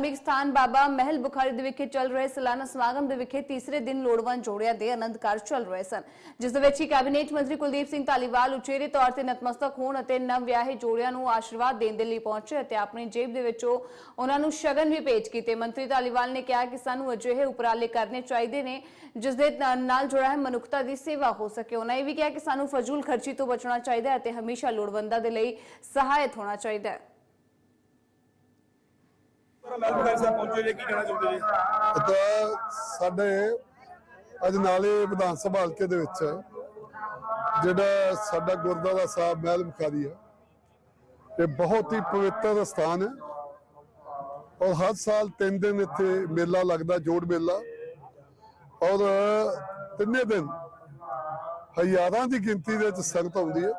ਧਾਰਮਿਕ ਸਥਾਨ ਬਾਬਾ ਮਹਿਲ ਬੁਖਾਰੀ ਦੇ ਵਿਖੇ ਚੱਲ ਰਹੇ ਸਾਲਾਨਾ ਸਮਾਗਮ ਦੇ ਵਿਖੇ ਤੀਸਰੇ ਦਿਨ ਲੋੜਵੰਦ ਜੋੜਿਆਂ ਦੇ ਆਨੰਦ ਕਾਰਜ ਚੱਲ ਰਹੇ ਸਨ। ਜਿਸ ਦੇ ਵਿੱਚ ਹੀ ਕੈਬਨਿਟ ਮੰਤਰੀ ਕੁਲਦੀਪ ਸਿੰਘ ਧਾਲੀਵਾਲ ਉਚੇਰੇ ਤੌਰ ਤੇ ਨਤਮਸਤਕ ਹੋਣ ਅਤੇ ਨਵ ਵਿਆਹੇ ਜੋੜਿਆਂ ਨੂੰ ਆਸ਼ੀਰਵਾਦ ਦੇਣ ਦੇ ਲਈ ਪਹੁੰਚੇ ਅਤੇ ਆਪਣੀ ਜੇਬ ਦੇ ਵਿੱਚੋਂ ਉਹਨਾਂ ਨੂੰ ਸ਼ਗਨ ਵੀ ਭੇਜ ਕੀਤੇ। ਮੰਤਰੀ ਧਾਲੀਵਾਲ ਨੇ ਕਿਹਾ ਕਿ ਸਾਨੂੰ ਅਜਿਹੇ ਉਪਰਾਲੇ ਕਰਨੇ ਚਾਹੀਦੇ ਨੇ, ਜਿਸ ਦੇ ਨਾਲ ਜੁੜਾ ਹੈ ਮਨੁੱਖਤਾ ਦੀ ਸੇਵਾ ਹੋ ਸਕੇ। ਉਹਨਾਂ ਇਹ ਵੀ ਕਿਹਾ ਕਿ ਸਾਨੂੰ ਫਜ਼ੂਲ ਖਰਚੀ ਤੋਂ ਬਚਣਾ ਚਾਹੀਦਾ ਹੈ ਅਤੇ ਹਮੇਸ਼ਾ ਲੋੜਵੰਦਾਂ ਦੇ ਲਈ ਸਹਾਇਤ ਹੋਣਾ ਚਾਹੀਦਾ ਹੈ। ਮਹਿਲਪੁਰ ਸਾਹਿਬ ਪਹੁੰਚੇ ਜੇ, ਕੀ ਕਹਿਣਾ ਚਾਹੁੰਦੇ ਜੀ? ਤਾਂ ਸਾਡੇ ਅੱਜ ਨਾਲੇ ਵਿਧਾਨ ਸਭਾ ਹਲਕੇ ਦੇ ਵਿੱਚ ਜਿਹੜਾ ਸਾਡਾ ਗੁਰਦੁਆਰਾ ਸਾਹਿਬ ਮਹਿਲ ਮੁਖਾਰੀ ਹੈ, ਇਹ ਬਹੁਤ ਹੀ ਪਵਿੱਤਰ ਸਥਾਨ ਹੈ ਔਰ ਹਰ ਸਾਲ ਤਿੰਨ ਦਿਨ ਇੱਥੇ ਮੇਲਾ ਲੱਗਦਾ, ਜੋੜ ਮੇਲਾ ਔਰ ਤਿੰਨੇ ਦਿਨ ਹਜ਼ਾਰਾਂ ਦੀ ਗਿਣਤੀ ਦੇ ਵਿੱਚ ਸੰਗਤ ਆਉਂਦੀ ਹੈ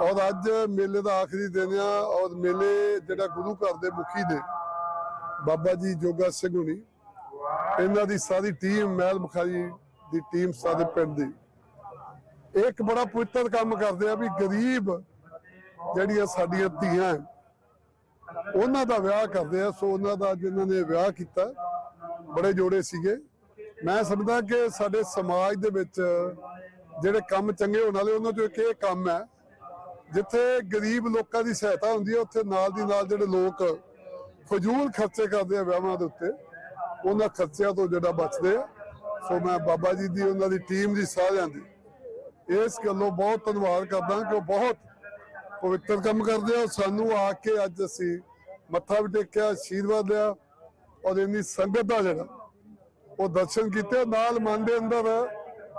ਔਰ ਅੱਜ ਮੇਲੇ ਦਾ ਆਖਰੀ ਦਿਨ ਆ ਔਰ ਮੇਲੇ ਜਿਹੜਾ ਗੁਰੂ ਘਰ ਦੇ ਮੁਖੀ ਨੇ ਬਾਬਾ ਜੀ ਜੋਗਾ ਸਿੰਘ ਹੁਣੀ, ਇਹਨਾਂ ਦੀ ਸਾਰੀ ਟੀਮ ਮਹਿਲ ਬੁਖਾਰੀ ਦੀ ਟੀਮ ਸਾਡੇ ਪਿੰਡ ਦੀ। ਇੱਕ ਬੜਾ ਪਵਿੱਤਰ ਕੰਮ ਕਰਦੇ ਆ ਵੀ ਗਰੀਬ ਜਿਹੜੀਆਂ ਸਾਡੀਆਂ ਧੀਆਂ ਉਹਨਾਂ ਦਾ ਵਿਆਹ ਕਰਦੇ ਆ। ਸੋ ਉਹਨਾਂ ਦਾ ਜਿਨ੍ਹਾਂ ਨੇ ਵਿਆਹ ਕੀਤਾ। ਬੜੇ ਜੋੜੇ ਸੀਗੇ। ਮੈਂ ਸਮਝਦਾ ਕਿ ਸਾਡੇ ਸਮਾਜ ਦੇ ਵਿੱਚ ਜਿਹੜੇ ਕੰਮ ਚੰਗੇ ਹੋਣ ਵਾਲੇ, ਉਹਨਾਂ ਚੋਂ ਇੱਕ ਇਹ ਕੰਮ ਹੈ, ਜਿੱਥੇ ਗਰੀਬ ਲੋਕਾਂ ਦੀ ਸਹਾਇਤਾ ਹੁੰਦੀ ਹੈ, ਉੱਥੇ ਨਾਲ ਦੀ ਨਾਲ ਜਿਹੜੇ ਲੋਕ ਫਜ਼ੂਲ ਖਰਚੇ ਕਰਦੇ ਆ ਵਿਆਹਾਂ ਦੇ ਉੱਤੇ। ਉਹਨਾਂ ਖਰਚਿਆਂ ਤੋਂ ਜਿਹੜਾ ਬਚਦੇ ਆ। ਸੋ ਮੈਂ ਬਾਬਾ ਜੀ ਦੀ, ਉਹਨਾਂ ਦੀ ਟੀਮ ਦੀ ਸਾਰਿਆਂ ਦੀ ਇਸ ਗੱਲੋਂ ਬਹੁਤ ਧੰਨਵਾਦ ਕਰਦਾ ਕਿ ਉਹ ਬਹੁਤ ਪਵਿੱਤਰ ਕੰਮ ਕਰਦੇ ਆ। ਸਾਨੂੰ ਆ ਕੇ ਅੱਜ ਅਸੀਂ ਮੱਥਾ ਵੀ ਟੇਕਿਆ, ਆਸ਼ੀਰਵਾਦ ਲਿਆ ਔਰ ਇੰਨੀ ਸੰਗਤ ਦਾ ਜਿਹੜਾ, ਉਹ ਦਰਸ਼ਨ ਕੀਤੇ। ਨਾਲ ਮਨ ਦੇ ਅੰਦਰ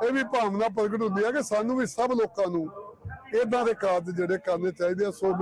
ਇਹ ਵੀ ਭਾਵਨਾ ਪ੍ਰਗਟ ਹੁੰਦੀ ਹੈ ਕਿ ਸਾਨੂੰ ਵੀ ਸਭ ਲੋਕਾਂ ਨੂੰ ਇਦਾਂ ਦੇ ਕਾਰਜ ਜਿਹੜੇ ਕਰਨੇ ਚਾਹੀਦੇ ਆ। ਸੋ ਮੈਂ